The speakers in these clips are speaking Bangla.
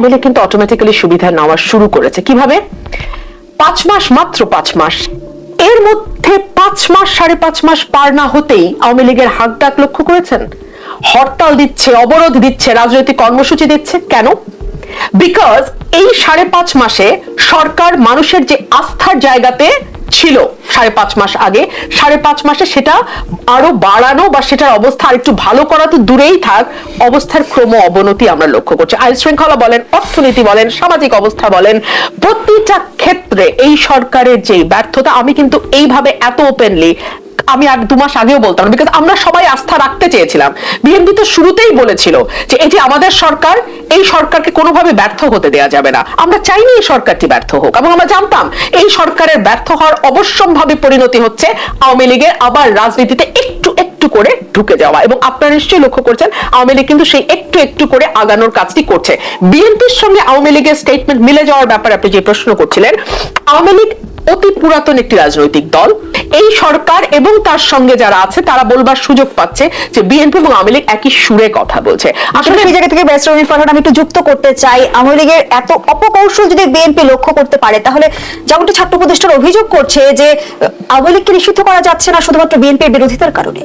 লীগ কিন্তু অটোমেটিক্যালি সুবিধা নেওয়া শুরু করেছে। কীভাবে? পাঁচ মাস, মাত্র পাঁচ মাস। এর মধ্যে পাঁচ মাস, সাড়ে পাঁচ মাস পার না হতেই আওয়ামী লীগের হাক ডাক লক্ষ্য করেছেন? হরতাল দিচ্ছে, অবরোধ দিচ্ছে, রাজনৈতিক কর্মসূচি দিচ্ছে। কেন? বিকজ এই সাড়ে পাঁচ মাসে সরকার মানুষের যে আস্থার জায়গাতে ছিল সাড়ে পাঁচ মাস আগে। সাড়ে পাঁচ মাসে সেটা আরও বাড়ানো বা সেটার অবস্থা আরেকটু ভালো করা তো দূরেই থাক, অবস্থার ক্রম অবনতি আমরা লক্ষ্য করছি। আইন শৃঙ্খলা বলেন, অর্থনীতি বলেন, সামাজিক অবস্থা বলেন, প্রতিটা ক্ষেত্রে এই সরকারের যে ব্যর্থতা, আমি কিন্তু এইভাবে এত ওপেনলি আমি আর দু মাস আগেও বলতাম বিকজ আমরা সবাই আস্থা রাখতে চেয়েছিলাম। বিএনপি তো শুরুতেই বলেছিল যে এটি আমাদের সরকার, এই সরকারকে কোনোভাবে ব্যর্থ হতে দেওয়া যাবে না। আমরা চাইনি এই সরকারটি ব্যর্থ হোক। এবং আমরা জানতাম, এই সরকারের ব্যর্থ হওয়ার অবশ্যম্ভাবী পরিণতি হচ্ছে আওয়ামী লীগের আবার রাজনীতিতে একটু একটু করে ঢুকে যাওয়া এবং আপনারা নিশ্চয়ই লক্ষ্য করছেন আওয়ামী লীগ কিন্তু সেই একটু একটু করে আগানোর কাজটি করছে। বিএনপির সঙ্গে আওয়ামী লীগের স্টেটমেন্ট মিলে যাওয়ার ব্যাপারে আপনি যে প্রশ্ন করছিলেন আওয়ামী লীগ অতি পুরাতন একটি রাজনৈতিক দল। এই সরকার এবং তার সঙ্গে যারা আছে তারা বলবার সুযোগ পাচ্ছে যে বিএনপি এবং আওয়ামী লীগ একই সুরে কথা বলছে। আসলে সেই জায়গা থেকে ব্যারিস্টার রনির ফারহান আমি একটু যুক্ত করতে চাই। আওয়ামী লীগের এত অপকৌশল যদি বিএনপি লক্ষ্য করতে পারে তাহলে যেমনটি ছাত্র প্রতিষ্ঠান অভিযোগ করছে যে আওয়ামী লীগকে নিষিদ্ধ করা যাচ্ছে না শুধুমাত্র বিএনপির বিরোধিতার কারণে।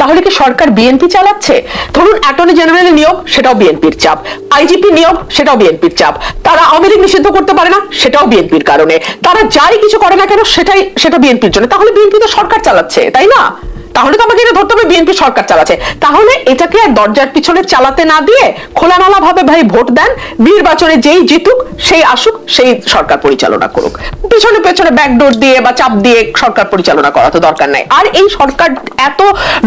তাহলে কি সরকার বিএনপি চালাচ্ছে? ধরুন অ্যাটর্নি জেনারেলের নিয়োগ, সেটাও বিএনপির চাপ। আইজিপি নিয়োগ, সেটাও বিএনপির চাপ। তারা আওয়ামী লীগ নিষিদ্ধ করতে পারে না, সেটাও বিএনপির কারণে। তারা যাই কিছু করে না কেন, সেটাই, সেটা বিএনপির জন্য। তাহলে বিএনপি তো সরকার চালাচ্ছে, তাই না? তাহলে তো আমাকে ধরতে হবে বিএনপি সরকার চালাচ্ছে। তাহলে এটাকে আর দরজার পিছনে চালাতে না দিয়ে খোলামেলা ভাবে ভাই ভোট দেন, নির্বাচনে যেই জিতুক, সেই আসুক, সেই সরকার পরিচালনা করুক। পিছনে পেছনে ব্যাকডোর দিয়ে বা চাপ দিয়ে সরকার পরিচালনা করা তো দরকার নাই। আর এই সরকার এত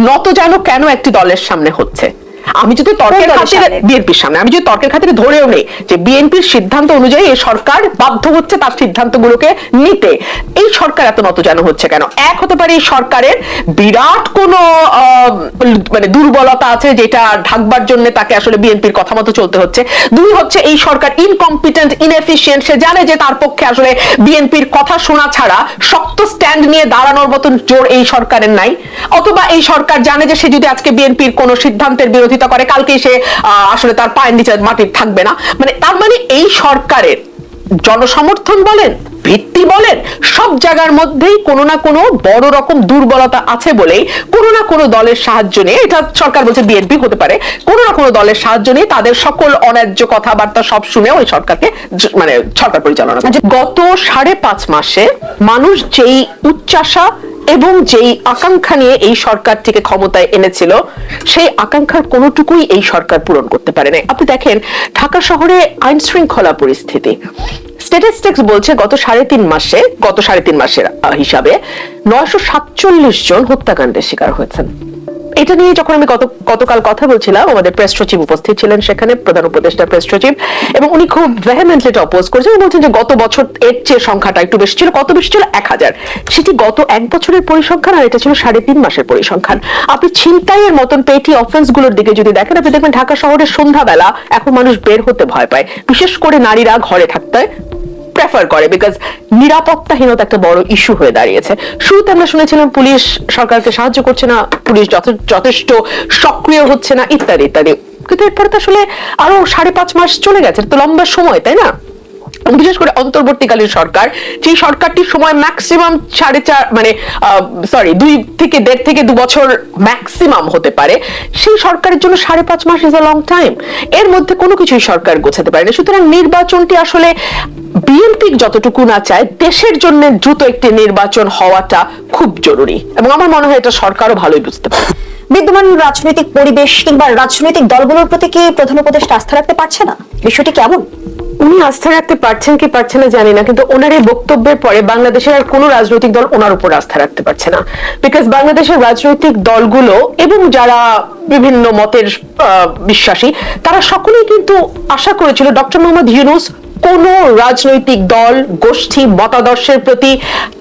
নত যেন কেন একটি দলের সামনে হচ্ছে? আমি যদি তর্কের খাতিরে? বিএনপির সামনে। আমি যদি তর্কের খাতিরে ধরেও নেই যে বিএনপির সিদ্ধান্ত অনুযায়ী এই সরকার বাধ্য হচ্ছে তার সিদ্ধান্তগুলোকে নিতে এই সরকার এত নত যেন হচ্ছে কেন? এক হতে পারে এই সরকারের বিরাট কোনো মানে দুর্বলতা আছে যেটা ঢাকবার জন্য তাকে আসলে বিএনপির কথা মতো চলতে হচ্ছে। দুই হচ্ছে এই সরকার ইনকম্পিটেন্ট ইনএফিসিয়েন্ট সে জানে যে তার পক্ষে আসলে বিএনপির কথা শোনা ছাড়া শক্ত স্ট্যান্ড নিয়ে দাঁড়ানোর মতন জোর এই সরকারের নাই। অথবা এই সরকার জানে যে সে যদি আজকে বিএনপির কোন সিদ্ধান্তের বিরোধিতা করে কালকে সে আসলে তার পায়ের নিচে মাটি থাকবে না। মানে তার মানে এই সরকারের জনসমর্থন বলেন, ভিত্তি বলেন, সব জায়গার মধ্যেই কোনো না কোনো বড় রকম দুর্বলতা আছে বলেই কোনো না কোনো দলের সাহায্য নিয়ে, এটা সরকার বলছে বিএনপি হতে পারে, কোনো না কোনো দলের সাহায্য নিয়ে তাদের সকল অন্যায্য কথাবার্তা সব শুনে ওই সরকারকে মানে সরকার পরিচালনা গত সাড়ে পাঁচ মাসে মানুষ যেই উচ্চাসা এবং যেই আকাঙ্ক্ষা নিয়ে এই সরকারটিকে ক্ষমতায় এনেছিল, সেই আকাঙ্ক্ষার কোনোটুকুই এই সরকার পূরণ করতে পারে নাই আপনি দেখেন, ঢাকা শহরে আইন শৃঙ্খলা পরিস্থিতি। স্ট্যাটিস্টিক্স বলছে গত সাড়ে তিন মাসে, গত সাড়ে তিন মাসের হিসাবে নয়শো সাতচল্লিশ জন হত্যাকাণ্ডের শিকার হয়েছেন। এটা নিয়ে যখন আমি গত গতকাল কথা বলছিলাম, আমাদের প্রেস সচিব উপস্থিত ছিলেন সেখানে, প্রধান উপদেষ্টা প্রেস সচিব, এবং উনি খুব ভেহেমেন্টলি এটা অপোজ করেছেন। এবং বলছেন যে গত বছর এর চেয়ে সংখ্যাটা একটু বেশি ছিল, কত বেশি ছিল? এক হাজার। সেটি গত এক বছরের পরিসংখ্যান আর এটা ছিল সাড়ে তিন মাসের পরিসংখ্যান। আপনি ছিনতাইয়ের মতন পেটি অফেন্সগুলোর দিকে যদি দেখেন, আপনি দেখবেন ঢাকা শহরের সন্ধ্যাবেলা এখন মানুষ বের হতে ভয় পায়। বিশেষ করে নারীরা ঘরে থাকতে প্রেফার করে বিকজ নিরাপত্তাহীনতা একটা বড় ইস্যু হয়ে দাঁড়িয়েছে। শুরুতে আমরা শুনেছিলাম পুলিশ সরকারকে সাহায্য করছে না, পুলিশ যথে- যথেষ্ট সক্রিয় হচ্ছে না, ইত্যাদি ইত্যাদি। কিন্তু এরপরে তো আসলে আরও সাড়ে পাঁচ মাস চলে গেছে তো লম্বা সময়, তাই না? বিশেষ করে অন্তর্বর্তীকালীন সরকার যে সরকারটির সময় ম্যাক্সিমাম সাড়ে চার মানে সরি দুই থেকে দেড় থেকে দু বছর ম্যাক্সিমাম হতে পারে। সেই সরকারের জন্য সাড়ে পাঁচ মাস ইজ আ লং টাইম এর মধ্যে কোনো কিছুই সরকার গোছাতে পারে না সুতরাং নির্বাচনটি আসলে বিএনপি যতটুকু না চায়, দেশের জন্য দ্রুত একটি নির্বাচন হওয়াটা খুব জরুরি। এবং আমার মনে হয় এটা সরকারও ভালোই বুঝতে পারে। বিদ্যমান রাজনৈতিক পরিবেশ কিংবা রাজনৈতিক দলগুলোর প্রতি কি প্রধান উপদেষ্টা আস্থা রাখতে পারছে না? বিষয়টি কেমন? উনি আস্থা রাখতে পারছেন কি পারছেন না জানি না, কিন্তু ওনার এই বক্তব্যের পরে বাংলাদেশের আর কোনো রাজনৈতিক দল ওনার উপর আস্থা রাখতে পারছে না। বিকজ বাংলাদেশের রাজনৈতিক দলগুলো এবং যারা বিভিন্ন মতের বিশ্বাসী, তারা সকলেই কিন্তু আশা করেছিল ডক্টর মোহাম্মদ ইউনুস কোন রাজনৈতিক দল, গোষ্ঠী, মতাদর্শের প্রতি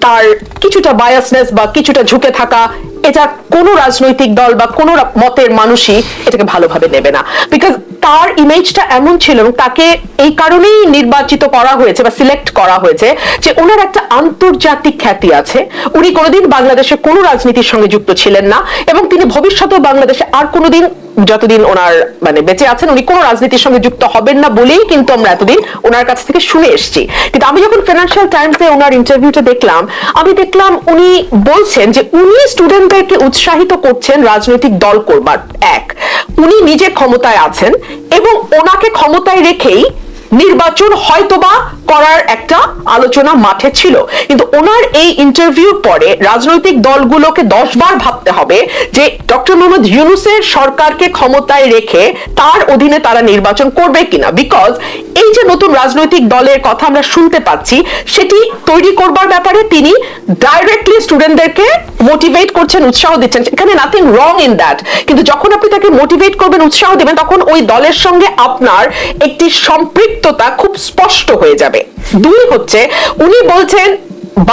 তার কিছুটা বায়াসনেস বা কিছুটা ঝুঁকে থাকা, এটা কোনো রাজনৈতিক দল বা কোনো মতের মানুষই এটাকে ভালোভাবে নেবে না। বিকজ তার ইমেজটা এমন ছিল এবং তাকে এই কারণেই নির্বাচিত করা হয়েছে বা সিলেক্ট করা হয়েছে যে ওনার একটা আন্তর্জাতিক খ্যাতি আছে। উনি কোনোদিন বাংলাদেশের কোনো রাজনীতির সঙ্গে যুক্ত ছিলেন না এবং তিনি ভবিষ্যতেও বাংলাদেশে আর কোনোদিন যতদিন ওনার মানে বেঁচে আছেন, উনি কোনো রাজনীতির সঙ্গে যুক্ত হবেন না বলেই কিন্তু আমরা এতদিন ওনার কাছ থেকে শুনে এসেছি। কিন্তু আমি যখন ফিনান্সিয়াল টাইমসে ওনার ইন্টারভিউটা দেখলাম, আমি দেখলাম উনি বলছেন যে উনি স্টুডেন্টদেরকে উৎসাহিত করছেন রাজনৈতিক দল করবার। এক, উনি নিজে ক্ষমতায় আছেন এবং ওনাকে ক্ষমতায় রেখেই নির্বাচন হয়তোবা করার একটা আলোচনা মাঠে ছিল। কিন্তু ওনার এই ইন্টারভিউর পরে রাজনৈতিক দলগুলোকে দশবার ভাবতে হবে যে ডক্টর মোহাম্মদ ইউনুসের সরকারকে ক্ষমতায় রেখে তার অধীনে তারা নির্বাচন করবে কিনা। বিকজ এই যে নতুন রাজনৈতিক দলের কথা আমরা শুনতে পাচ্ছি, সেটি তৈরি করবার ব্যাপারে তিনি ডাইরেক্টলি স্টুডেন্টদেরকে মোটিভেট করছেন, উৎসাহ দিচ্ছেন। এখানে নাথিং রং ইন দ্যাট কিন্তু যখন আপনি তাকে মোটিভেট করবেন, উৎসাহ দেবেন, তখন ওই দলের সঙ্গে আপনার একটি সম্পৃক্ততা খুব স্পষ্ট হয়ে যাবে। দুই হচ্ছে, উনি বলছেন,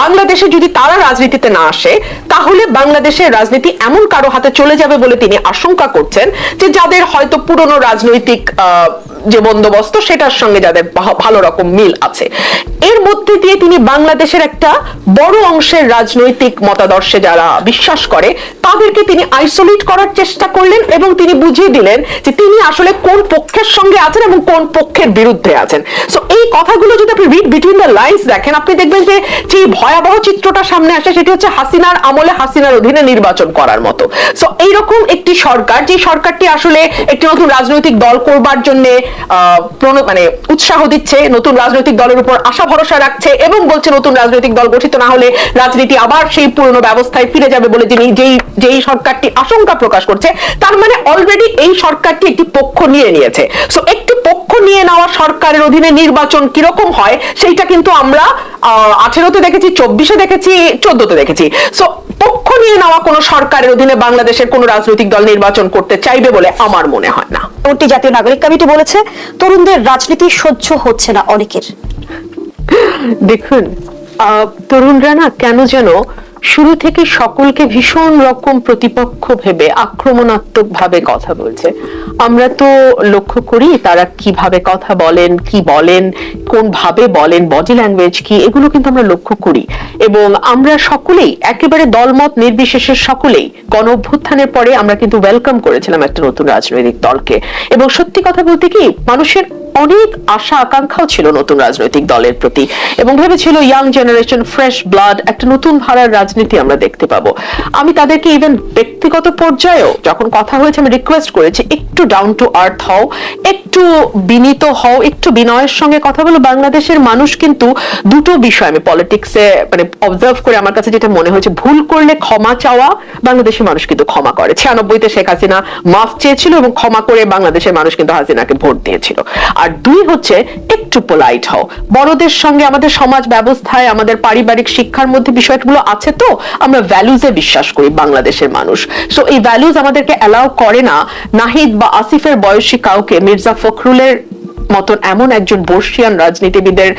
বাংলাদেশে যদি তারা রাজনীতিতে না আসে, তাহলে বাংলাদেশের রাজনীতি এমন কারও হাতে চলে যাবে বলে তিনি আশঙ্কা করছেন যে যাদের হয়তো পুরনো রাজনৈতিক যে বন্দোবস্ত, সেটার সঙ্গে যাদের ভালো রকম মিল আছে। এর মধ্যে দিয়ে তিনি বাংলাদেশের একটা বড় অংশের রাজনৈতিক মতাদর্শে যারা বিশ্বাস করে, তাদেরকে তিনি আইসোলেট করার চেষ্টা করলেন এবং তিনি বুঝিয়ে দিলেন যে তিনি আসলে কোন পক্ষের সঙ্গে আছেন এবং কোন পক্ষের বিরুদ্ধে আছেন। সো এই কথাগুলো যদি আপনি রিড বিটুইন দ্য লাইন্স দেখেন, আপনি দেখবেন যে যে ভয়াবহ চিত্রটা সামনে আসে, সেটি হচ্ছে হাসিনার আমলে হাসিনার অধীনে নির্বাচন করার মতো। সো এইরকম একটি সরকার, যে সরকারটি আসলে একটি নতুন রাজনৈতিক দল করবার জন্য মানে উৎসাহ দিচ্ছে, নতুন রাজনৈতিক দলের উপর আশা ভরসা রাখছে এবং বলছে নতুন রাজনৈতিক দল গঠিত না হলে রাজনীতি আবার সেই পুরনো ব্যবস্থায় ফিরে যাবে বলে যিনি যেই যেই সরকারটি আশঙ্কা প্রকাশ করছে, তার মানে অলরেডি এই সরকারটি একটি পক্ষ নিয়ে নিয়েছে। সো একটি পক্ষ নিয়ে নেওয়া সরকারের অধীনে নির্বাচন কীরকম হয়, সেইটা কিন্তু আমরা আঠেরোতে দেখেছি, চব্বিশে দেখেছি, চোদ্দতে দেখেছি। সো পক্ষ নিয়ে নেওয়া কোনো সরকারের অধীনে বাংলাদেশের কোনো রাজনৈতিক দল নির্বাচন করতে চাইবে বলে আমার মনে হয় না। জাতীয় নাগরিক কমিটি বলেছে, তরুণদের রাজনীতি সহ্য হচ্ছে না অনেকের। দেখুন তরুণরা না কেন যেন শুরু থেকে সকলকে ভীষণ রকম প্রতিপক্ষ ভেবে আক্রমণাত্মক ভাবে কথা বলছে। আমরা তো লক্ষ্য করি তারা কীভাবে কথা বলেন, কি বলেন কোন ভাবে বলেন বডি ল্যাঙ্গুয়েজ কি, এগুলো কিন্তু আমরা লক্ষ্য করি। এবং আমরা সকলেই, একেবারে দলমত নির্বিশেষে সকলেই, গণ অভ্যুত্থানের পরে আমরা কিন্তু ওয়েলকাম করেছিলাম একটা নতুন রাজনৈতিক দলকে। এবং সত্যি কথা বলতে কি, মানুষের অনেক আশা আকাঙ্ক্ষাও ছিল নতুন রাজনৈতিক দলের প্রতি এবং ভেবেছিল ইয়াং জেনারেশন ফ্রেশ ব্লাড একটা নতুন ধারার রাজনীতি আমরা দেখতে পাবো। আমি তাদেরকে ইভেন ব্যক্তিগত পর্যায়েও যখন কথা হয়েছে, আমি রিকোয়েস্ট করেছি, একটু ডাউন টু আর্থ হও একটু বিনীত হও, একটু বিনয়ের সঙ্গে কথা বলো। বাংলাদেশের মানুষ কিন্তু দুটো বিষয়, আমি পলিটিক্সে মানে অবজার্ভ করে আমার কাছে যেটা মনে হয়েছে, ভুল করলে ক্ষমা চাওয়া, বাংলাদেশের মানুষ কিন্তু ক্ষমা করে। ছিয়ানব্বইতে শেখ হাসিনা মাফ চেয়েছিল এবং ক্ষমা করে বাংলাদেশের মানুষ কিন্তু হাসিনাকে ভোট দিয়েছিল। আর দুই হচ্ছে, একটু পোলাইট হও। বড়দের সঙ্গে আমাদের সমাজ ব্যবস্থায়, আমাদের পারিবারিক শিক্ষার মধ্যে বিষয়গুলো আছে তো, আমরা ভ্যালুজে বিশ্বাস করি বাংলাদেশের মানুষ। সো এই ভ্যালুজ আমাদেরকে অ্যালাউ করে না। নাহিদ বা আসিফের বয়সী কাউকে, মির্জা ফখরুলের মতন এমন একজন বর্ষিয়ান রাজনীতিবিদের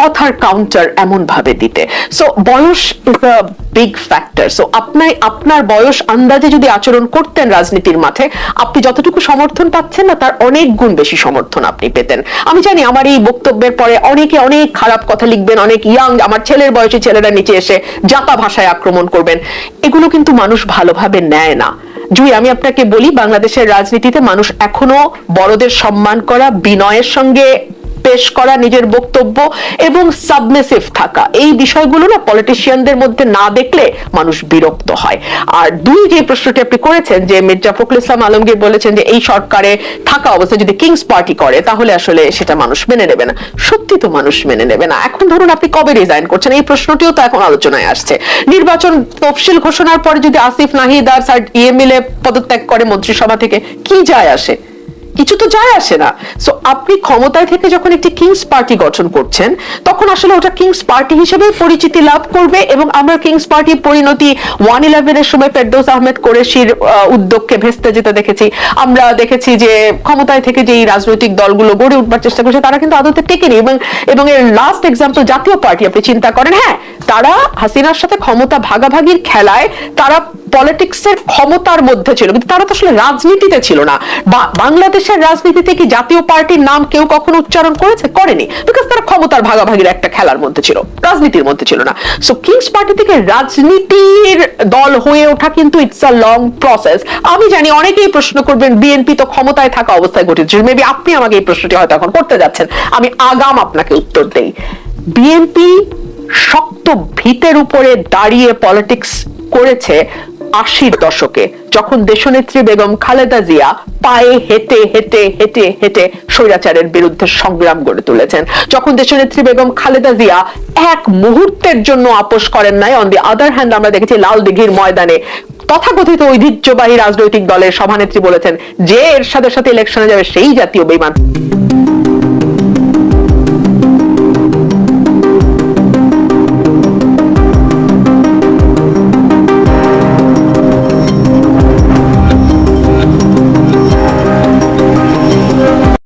কথার কাউন্টার এমন ভাবে দিতে। সো বয়স is a big factor so আপনার আপনার বয়স আন্দাজে যদি আচরণ করতেন রাজনীতির মাঠে, আপনি যতটুকু সমর্থন পাচ্ছেন না, তার অনেক গুণ বেশি সমর্থন আপনি পেতেন। আমি জানি আমার এই বক্তব্যের পরে অনেকে অনেক খারাপ কথা লিখবেন, অনেক ইয়াং আমার ছেলের বয়সী ছেলেরা নিচে এসে জাতা ভাষায় আক্রমণ করবেন। এগুলো কিন্তু মানুষ ভালোভাবে নেয় না। জুই আমি আপনাকে বলি বাংলাদেশের রাজনীতিতে মানুষ এখনও বড়দের সম্মান করা বিনয়ের সঙ্গে পেশ করা নিজের বক্তব্য এবং সাবমেসিভ থাকা। এই বিষয়গুলো না পলিটিশিয়ানদের মধ্যে না দেখলে মানুষ বিরক্ত হয়। আর দুই যে প্রশ্নটি আপনি করেছেন যে মির্জা ফখরুল ইসলাম আলমগীর বলেছেন যে এই সরকারে থাকা অবস্থায় যদি কিংস পার্টি করে, তাহলে আসলে সেটা মানুষ মেনে নেবে না। সত্যি তো মানুষ মেনে নেবে না। এখন ধরুন আপনি কবে রিজাইন করছেন? এই প্রশ্নটিও তো এখন আলোচনায় আসছে। নির্বাচন তফসিল ঘোষণার পরে যদি আসিফ নাহিদ আর স্যার মিলে পদত্যাগ করে মন্ত্রিসভা থেকে, কি যায় আসে? কিছু তো যায় আসে না। সো আপনি ক্ষমতায় থেকে যখন একটি কিংস পার্টি গঠন করছেন, তখন আসলে ওটা কিংস পার্টি হিসেবে পরিচিতি লাভ করবে এবং আমরা কিংস পার্টির পরিণতি ওয়ান ইলেভেনের সময় ফেরদৌস আহমেদ কোরেশির উদ্যোগকে ভেস্তে যেতে দেখেছি। আমরা দেখেছি যে ক্ষমতায় থেকে যে এই রাজনৈতিক দলগুলো গড়ে উঠবার চেষ্টা করছে, তারা কিন্তু আদতে টেকেনি এবং এবং এর লাস্ট এক্সাম্পল জাতীয় পার্টি আপনি চিন্তা করেন হ্যাঁ তারা হাসিনার সাথে ক্ষমতা ভাগাভাগির খেলায় তারা পলিটিক্সের ক্ষমতার মধ্যে ছিল, কিন্তু তারা তো আসলে রাজনীতিতে ছিল না। বাংলাদেশ বাংলাদেশের রাজনীতিতে কি জাতীয় পার্টির নাম কেউ কখনো উচ্চারণ করেছে? করেনি। বিকজ তারা ক্ষমতার ভাগাভাগির একটা খেলার মধ্যে ছিল। রাজনীতির মধ্যে ছিল না। সো কিংস পার্টি থেকে রাজনীতির দল হয়ে ওঠা কিন্তু ইটস আ লং প্রসেস আমি জানি অনেকেই প্রশ্ন করবেন বিএনপি তো ক্ষমতায় থাকা অবস্থায় ঘটেছিল মেবি আপনি আমাকে এই প্রশ্নটি হয়তো এখন করতে যাচ্ছেন। আমি আগাম আপনাকে উত্তর দেই। বিএনপি শক্ত ভিতের উপরে দাঁড়িয়ে পলিটিক্স করেছে। আশির দশকে, যখন দেশনেত্রী বেগম খালেদা জিয়া পায়ে হেঁটে হেঁটে হেঁটে হেঁটে স্বৈরাচারের বিরুদ্ধে সংগ্রাম গড়ে তুলেছেন, যখন দেশনেত্রী বেগম খালেদা জিয়া এক মুহূর্তের জন্য আপোষ করেন নাই অন দি আদার হ্যান্ড আমরা দেখেছি লাল দিঘির ময়দানে তথাকথিত ঐতিহ্যবাহী রাজনৈতিক দলের সভানেত্রী বলেছেন, যে এর সাথে সাথে ইলেকশনে যাবে, সেই জাতীয় বেমান